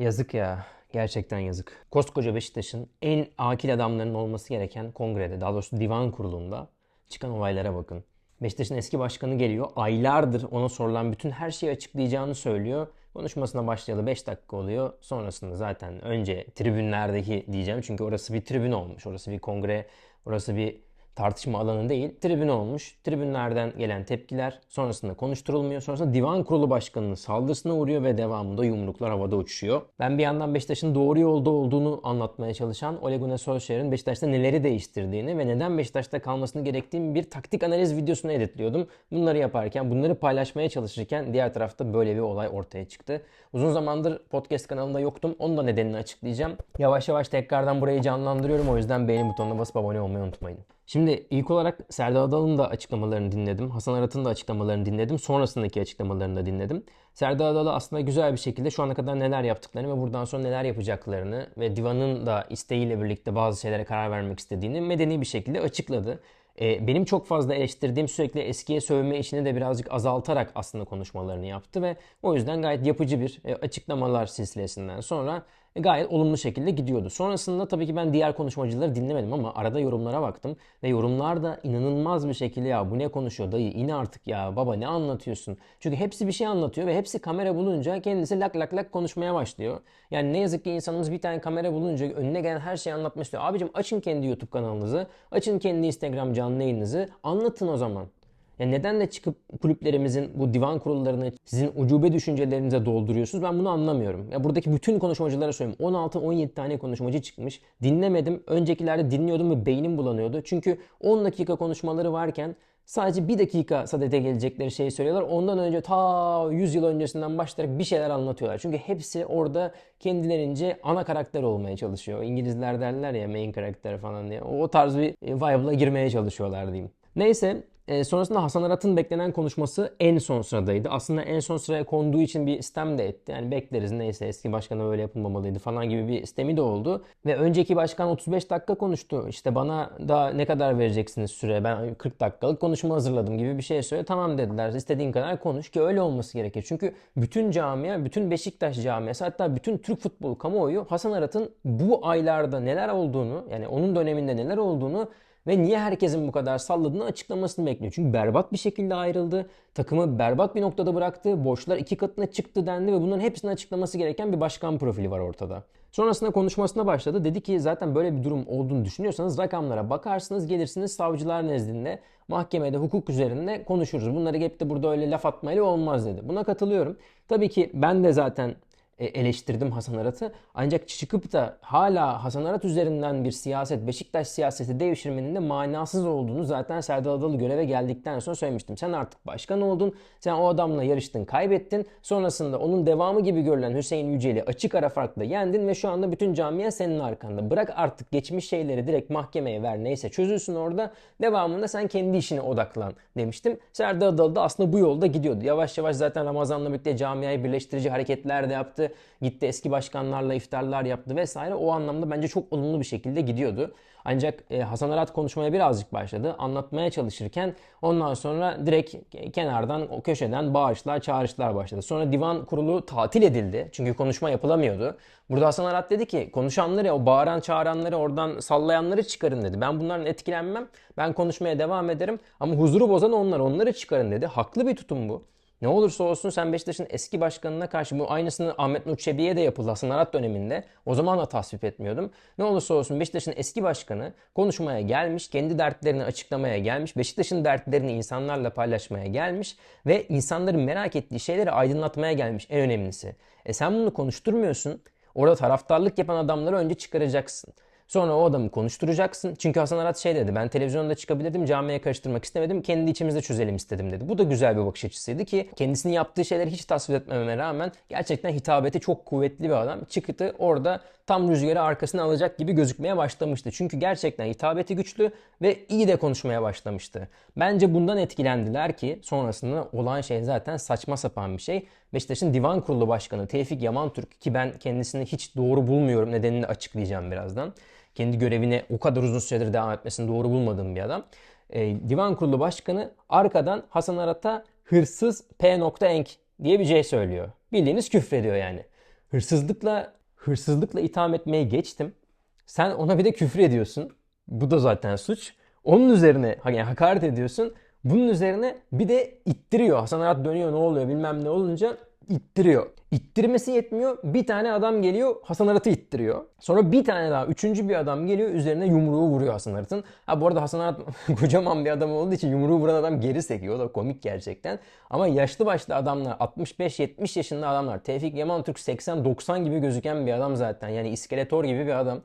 Yazık ya. Gerçekten yazık. Koskoca Beşiktaş'ın en akil adamlarının olması gereken kongrede, daha doğrusu divan kurulunda çıkan olaylara bakın. Beşiktaş'ın eski başkanı geliyor. Aylardır ona sorulan bütün her şeyi açıklayacağını söylüyor. Konuşmasına başlayalı 5 dakika oluyor. Sonrasında zaten önce tribünlerdeki diyeceğim. Çünkü orası bir tribün olmuş. Orası bir kongre, orası bir tartışma alanı değil, tribün olmuş. Tribünlerden gelen tepkiler sonrasında konuşturulmuyor. Sonrasında divan kurulu başkanının saldırısına uğruyor ve devamında yumruklar havada uçuşuyor. Ben bir yandan Beşiktaş'ın doğru yolda olduğunu anlatmaya çalışan Ole Gunnar Solskjaer'in Beşiktaş'ta neleri değiştirdiğini ve neden Beşiktaş'ta kalmasını gerektiğim bir taktik analiz videosunu editliyordum. Bunları yaparken, bunları paylaşmaya çalışırken diğer tarafta böyle bir olay ortaya çıktı. Uzun zamandır podcast kanalında yoktum. Onun da nedenini açıklayacağım. Yavaş yavaş tekrardan burayı canlandırıyorum. O yüzden beğeni butonuna basıp abone olmayı unutmayın. Şimdi ilk olarak Serdar Adal'ın da açıklamalarını dinledim. Hasan Arat'ın da açıklamalarını dinledim. Sonrasındaki açıklamalarını da dinledim. Serdar Adalı aslında güzel bir şekilde şu ana kadar neler yaptıklarını ve buradan sonra neler yapacaklarını ve divanın da isteğiyle birlikte bazı şeylere karar vermek istediğini medeni bir şekilde açıkladı. Ee, benim çok fazla eleştirdiğim sürekli eskiye sövme işini de birazcık azaltarak aslında konuşmalarını yaptı ve o yüzden gayet yapıcı bir e, açıklamalar silsilesinden sonra gayet olumlu şekilde gidiyordu. Sonrasında tabii ki ben diğer konuşmacıları dinlemedim ama arada yorumlara baktım ve yorumlar da inanılmaz bir şekilde ya bu ne konuşuyor dayı in artık ya baba ne anlatıyorsun. Çünkü hepsi bir şey anlatıyor ve hepsi kamera bulunca kendisi lak lak lak konuşmaya başlıyor. Yani ne yazık ki insanımız bir tane kamera bulunca önüne gelen her şeyi anlatmak istiyor. Abicim açın kendi YouTube kanalınızı, açın kendi Instagram canlı yayınınızı, anlatın o zaman. Ya neden de çıkıp kulüplerimizin bu divan kurullarını sizin ucube düşüncelerinize dolduruyorsunuz? Ben bunu anlamıyorum. Ya buradaki bütün konuşmacılara söyleyeyim. 16-17 tane konuşmacı çıkmış. Dinlemedim. Öncekilerde dinliyordum ve beynim bulanıyordu. Çünkü 10 dakika konuşmaları varken sadece bir dakika sadede gelecekleri şeyi söylüyorlar. Ondan önce ta 100 yıl öncesinden başlayarak bir şeyler anlatıyorlar. Çünkü hepsi orada kendilerince ana karakter olmaya çalışıyor. İngilizler derler ya main karakter falan diye. O tarz bir vibe'la girmeye çalışıyorlar diyeyim. Neyse e, sonrasında Hasan Arat'ın beklenen konuşması en son sıradaydı. Aslında en son sıraya konduğu için bir istem de etti. Yani bekleriz neyse eski başkana öyle yapılmamalıydı falan gibi bir istemi de oldu. Ve önceki başkan 35 dakika konuştu. İşte bana da ne kadar vereceksiniz süre? Ben 40 dakikalık konuşma hazırladım gibi bir şey söyledi. Tamam dediler. İstediğin kadar konuş ki öyle olması gerekir. Çünkü bütün camia, bütün Beşiktaş camiası hatta bütün Türk futbol kamuoyu Hasan Arat'ın bu aylarda neler olduğunu yani onun döneminde neler olduğunu ve niye herkesin bu kadar salladığını açıklamasını bekliyor. Çünkü berbat bir şekilde ayrıldı. Takımı berbat bir noktada bıraktı. Borçlar iki katına çıktı dendi ve bunların hepsini açıklaması gereken bir başkan profili var ortada. Sonrasında konuşmasına başladı. Dedi ki zaten böyle bir durum olduğunu düşünüyorsanız rakamlara bakarsınız gelirsiniz savcılar nezdinde mahkemede hukuk üzerinde konuşuruz. Bunları gelip de burada öyle laf atmayla olmaz dedi. Buna katılıyorum. Tabii ki ben de zaten eleştirdim Hasan Arat'ı. Ancak çıkıp da hala Hasan Arat üzerinden bir siyaset, Beşiktaş siyaseti devşirmenin de manasız olduğunu zaten Serdar Adalı göreve geldikten sonra söylemiştim. Sen artık başkan oldun. Sen o adamla yarıştın, kaybettin. Sonrasında onun devamı gibi görülen Hüseyin Yücel'i açık ara farkla yendin ve şu anda bütün camia senin arkanda. Bırak artık geçmiş şeyleri direkt mahkemeye ver neyse çözülsün orada. Devamında sen kendi işine odaklan demiştim. Serdar Adalı da aslında bu yolda gidiyordu. Yavaş yavaş zaten Ramazan'la birlikte camiayı birleştirici hareketler de yaptı. Gitti eski başkanlarla iftarlar yaptı vesaire. O anlamda bence çok olumlu bir şekilde gidiyordu. Ancak e, Hasan Arat konuşmaya birazcık başladı. Anlatmaya çalışırken ondan sonra direkt kenardan o köşeden bağışlar, çağrışlar başladı. Sonra divan kurulu tatil edildi. Çünkü konuşma yapılamıyordu. Burada Hasan Arat dedi ki konuşanları, o bağıran çağıranları, oradan sallayanları çıkarın dedi. Ben bunların etkilenmem. Ben konuşmaya devam ederim. Ama huzuru bozan onlar. Onları çıkarın dedi. Haklı bir tutum bu. Ne olursa olsun sen Beşiktaş'ın eski başkanına karşı bu aynısını Ahmet Nur Çebi'ye de yapıldı Hasan Arat döneminde. O zaman da tasvip etmiyordum. Ne olursa olsun Beşiktaş'ın eski başkanı konuşmaya gelmiş, kendi dertlerini açıklamaya gelmiş, Beşiktaş'ın dertlerini insanlarla paylaşmaya gelmiş ve insanların merak ettiği şeyleri aydınlatmaya gelmiş en önemlisi. E sen bunu konuşturmuyorsun. Orada taraftarlık yapan adamları önce çıkaracaksın. Sonra o adamı konuşturacaksın. Çünkü Hasan Arat şey dedi. Ben televizyonda çıkabilirdim. Camiye karıştırmak istemedim. Kendi içimizde çözelim istedim dedi. Bu da güzel bir bakış açısıydı ki kendisinin yaptığı şeyleri hiç tasvip etmememe rağmen gerçekten hitabeti çok kuvvetli bir adam. Çıktı orada tam rüzgarı arkasına alacak gibi gözükmeye başlamıştı. Çünkü gerçekten hitabeti güçlü ve iyi de konuşmaya başlamıştı. Bence bundan etkilendiler ki sonrasında olan şey zaten saçma sapan bir şey. Beşiktaş'ın divan kurulu başkanı Tevfik Yaman Türk ki ben kendisini hiç doğru bulmuyorum nedenini açıklayacağım birazdan kendi görevine o kadar uzun süredir devam etmesini doğru bulmadığım bir adam. E, Divan Kurulu Başkanı arkadan Hasan Arat'a hırsız P. Enk diye bir şey söylüyor. Bildiğiniz küfrediyor yani. hırsızlıkla hırsızlıkla itham etmeyi geçtim. Sen ona bir de küfür ediyorsun. Bu da zaten suç. Onun üzerine hani hakaret ediyorsun. Bunun üzerine bir de ittiriyor. Hasan Arat dönüyor ne oluyor bilmem ne olunca ittiriyor. İttirmesi yetmiyor. Bir tane adam geliyor Hasan Arat'ı ittiriyor. Sonra bir tane daha üçüncü bir adam geliyor üzerine yumruğu vuruyor Hasan Arat'ın. Ha bu arada Hasan Arat kocaman bir adam olduğu için yumruğu vuran adam geri sekiyor. O da komik gerçekten. Ama yaşlı başlı adamlar 65-70 yaşında adamlar. Tevfik Yaman Türk 80-90 gibi gözüken bir adam zaten. Yani iskeletor gibi bir adam.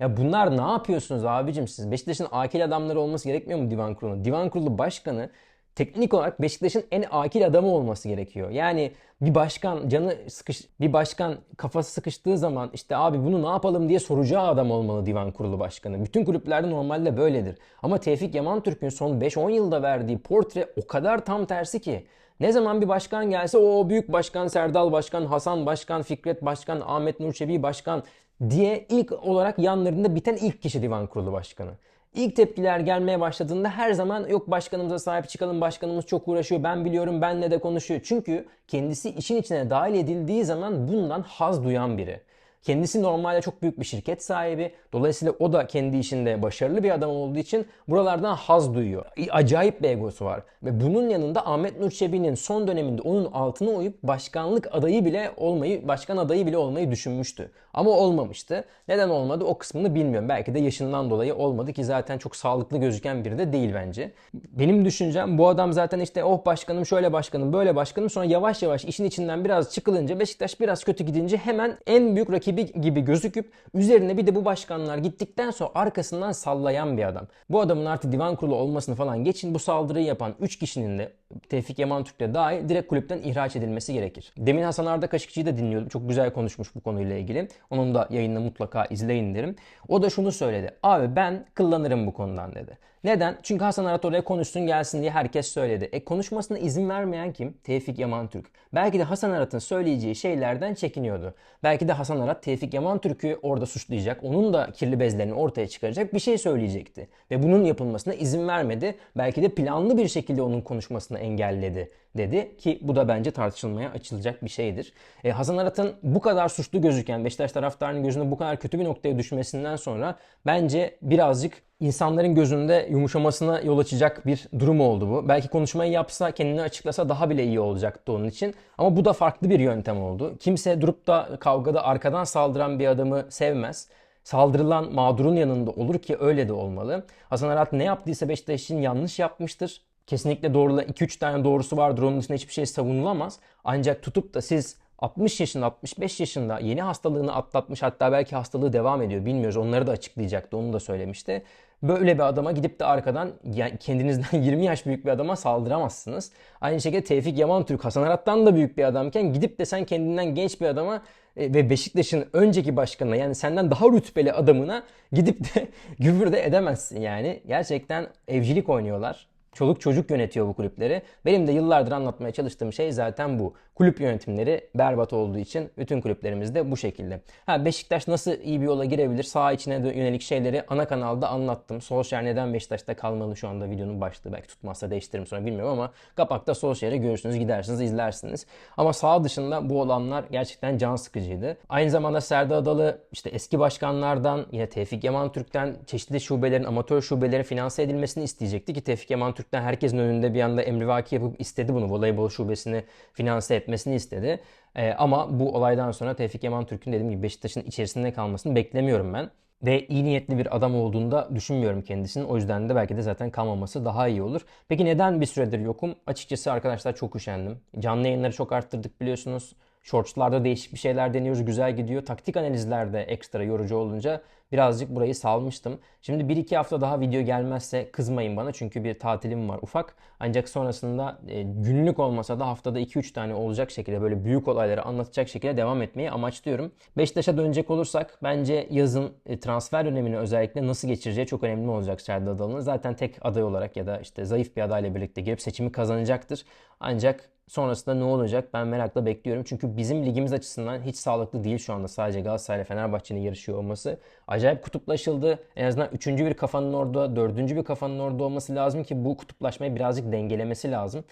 Ya bunlar ne yapıyorsunuz abicim siz? Beşiktaş'ın akil adamları olması gerekmiyor mu divan kurulu? Divan kurulu başkanı teknik olarak Beşiktaş'ın en akil adamı olması gerekiyor. Yani bir başkan canı sıkış bir başkan kafası sıkıştığı zaman işte abi bunu ne yapalım diye soracağı adam olmalı divan kurulu başkanı. Bütün kulüplerde normalde böyledir. Ama Tevfik Yaman Türk'ün son 5-10 yılda verdiği portre o kadar tam tersi ki. Ne zaman bir başkan gelse o büyük başkan Serdal Başkan, Hasan Başkan, Fikret Başkan, Ahmet Nurçebi Başkan diye ilk olarak yanlarında biten ilk kişi divan kurulu başkanı. İlk tepkiler gelmeye başladığında her zaman yok başkanımıza sahip çıkalım, başkanımız çok uğraşıyor, ben biliyorum, benle de konuşuyor. Çünkü kendisi işin içine dahil edildiği zaman bundan haz duyan biri. Kendisi normalde çok büyük bir şirket sahibi. Dolayısıyla o da kendi işinde başarılı bir adam olduğu için buralardan haz duyuyor. Acayip bir egosu var. Ve bunun yanında Ahmet Nur Çebi'nin son döneminde onun altına uyup başkanlık adayı bile olmayı, başkan adayı bile olmayı düşünmüştü. Ama olmamıştı. Neden olmadı o kısmını bilmiyorum. Belki de yaşından dolayı olmadı ki zaten çok sağlıklı gözüken biri de değil bence. Benim düşüncem bu adam zaten işte oh başkanım şöyle başkanım böyle başkanım sonra yavaş yavaş işin içinden biraz çıkılınca Beşiktaş biraz kötü gidince hemen en büyük rakibi gibi gözüküp üzerine bir de bu başkanlar gittikten sonra arkasından sallayan bir adam. Bu adamın artık divan kurulu olmasını falan geçin bu saldırıyı yapan 3 kişinin de Tevfik Yaman Türk'le dahil direkt kulüpten ihraç edilmesi gerekir. Demin Hasan Arda Kaşıkçı'yı da dinliyordum. Çok güzel konuşmuş bu konuyla ilgili. Onun da yayını mutlaka izleyin derim. O da şunu söyledi. Abi ben kıllanırım bu konudan dedi. Neden? Çünkü Hasan Arat oraya konuşsun gelsin diye herkes söyledi. E konuşmasına izin vermeyen kim? Tevfik Yaman Türk. Belki de Hasan Arat'ın söyleyeceği şeylerden çekiniyordu. Belki de Hasan Arat Tevfik Yaman Türk'ü orada suçlayacak. Onun da kirli bezlerini ortaya çıkaracak bir şey söyleyecekti. Ve bunun yapılmasına izin vermedi. Belki de planlı bir şekilde onun konuşmasını engelledi dedi ki bu da bence tartışılmaya açılacak bir şeydir. E, Hasan Arat'ın bu kadar suçlu gözüken Beşiktaş taraftarının gözünde bu kadar kötü bir noktaya düşmesinden sonra bence birazcık insanların gözünde yumuşamasına yol açacak bir durum oldu bu. Belki konuşmayı yapsa, kendini açıklasa daha bile iyi olacaktı onun için. Ama bu da farklı bir yöntem oldu. Kimse durup da kavgada arkadan saldıran bir adamı sevmez saldırılan mağdurun yanında olur ki öyle de olmalı. Hasan Arat ne yaptıysa Beşiktaş için yanlış yapmıştır. Kesinlikle doğrula 2-3 tane doğrusu vardır. Onun dışında hiçbir şey savunulamaz. Ancak tutup da siz 60 yaşında, 65 yaşında yeni hastalığını atlatmış hatta belki hastalığı devam ediyor bilmiyoruz. Onları da açıklayacaktı. Onu da söylemişti. Böyle bir adama gidip de arkadan yani kendinizden 20 yaş büyük bir adama saldıramazsınız. Aynı şekilde Tevfik Yaman Türk Hasan Arat'tan da büyük bir adamken gidip de sen kendinden genç bir adama e, ve Beşiktaş'ın önceki başkanına yani senden daha rütbeli adamına gidip de güfür de edemezsin yani. Gerçekten evcilik oynuyorlar. Çoluk çocuk yönetiyor bu kulüpleri. Benim de yıllardır anlatmaya çalıştığım şey zaten bu. Kulüp yönetimleri berbat olduğu için bütün kulüplerimizde bu şekilde. Ha Beşiktaş nasıl iyi bir yola girebilir? Sağ içine yönelik şeyleri ana kanalda anlattım. Solskjaer neden Beşiktaş'ta kalmalı şu anda videonun başlığı. Belki tutmazsa değiştiririm sonra bilmiyorum ama kapakta Solskjaer'i görürsünüz, gidersiniz, izlersiniz. Ama sağ dışında bu olanlar gerçekten can sıkıcıydı. Aynı zamanda Serdar Adalı işte eski başkanlardan yine Tevfik Yaman Türk'ten çeşitli şubelerin, amatör şubelerin finanse edilmesini isteyecekti ki Tevfik Yaman Türk'ten herkesin önünde bir anda emrivaki yapıp istedi bunu. Voleybol şubesini finanse etmesini istedi. E, ama bu olaydan sonra Tevfik Yaman Türk'ün dediğim gibi Beşiktaş'ın içerisinde kalmasını beklemiyorum ben. Ve iyi niyetli bir adam olduğunda düşünmüyorum kendisinin. O yüzden de belki de zaten kalmaması daha iyi olur. Peki neden bir süredir yokum? Açıkçası arkadaşlar çok üşendim. Canlı yayınları çok arttırdık biliyorsunuz. Shorts'larda değişik bir şeyler deniyoruz. Güzel gidiyor. Taktik analizlerde ekstra yorucu olunca birazcık burayı salmıştım. Şimdi 1-2 hafta daha video gelmezse kızmayın bana. Çünkü bir tatilim var ufak. Ancak sonrasında e, günlük olmasa da haftada 2-3 tane olacak şekilde böyle büyük olayları anlatacak şekilde devam etmeyi amaçlıyorum. Beşiktaş'a dönecek olursak bence yazın e, transfer dönemini özellikle nasıl geçireceği çok önemli olacak Serdar Adalı'nın. Zaten tek aday olarak ya da işte zayıf bir adayla birlikte girip seçimi kazanacaktır. Ancak Sonrasında ne olacak ben merakla bekliyorum. Çünkü bizim ligimiz açısından hiç sağlıklı değil şu anda sadece Galatasaray Fenerbahçe'nin yarışıyor olması. Acayip kutuplaşıldı. En azından üçüncü bir kafanın orada, dördüncü bir kafanın orada olması lazım ki bu kutuplaşmayı birazcık dengelemesi lazım.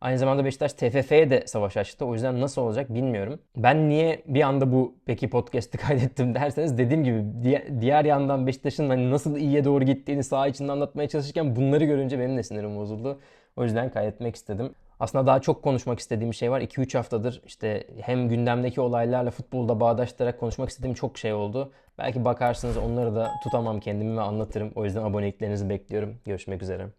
Aynı zamanda Beşiktaş TFF'ye de savaş açtı. O yüzden nasıl olacak bilmiyorum. Ben niye bir anda bu peki podcast'i kaydettim derseniz dediğim gibi diğer yandan Beşiktaş'ın hani nasıl iyiye doğru gittiğini saha içinde anlatmaya çalışırken bunları görünce benim de sinirim bozuldu. O yüzden kaydetmek istedim. Aslında daha çok konuşmak istediğim şey var. 2-3 haftadır işte hem gündemdeki olaylarla futbolda bağdaştırarak konuşmak istediğim çok şey oldu. Belki bakarsınız onları da tutamam kendimi ve anlatırım. O yüzden aboneliklerinizi bekliyorum. Görüşmek üzere.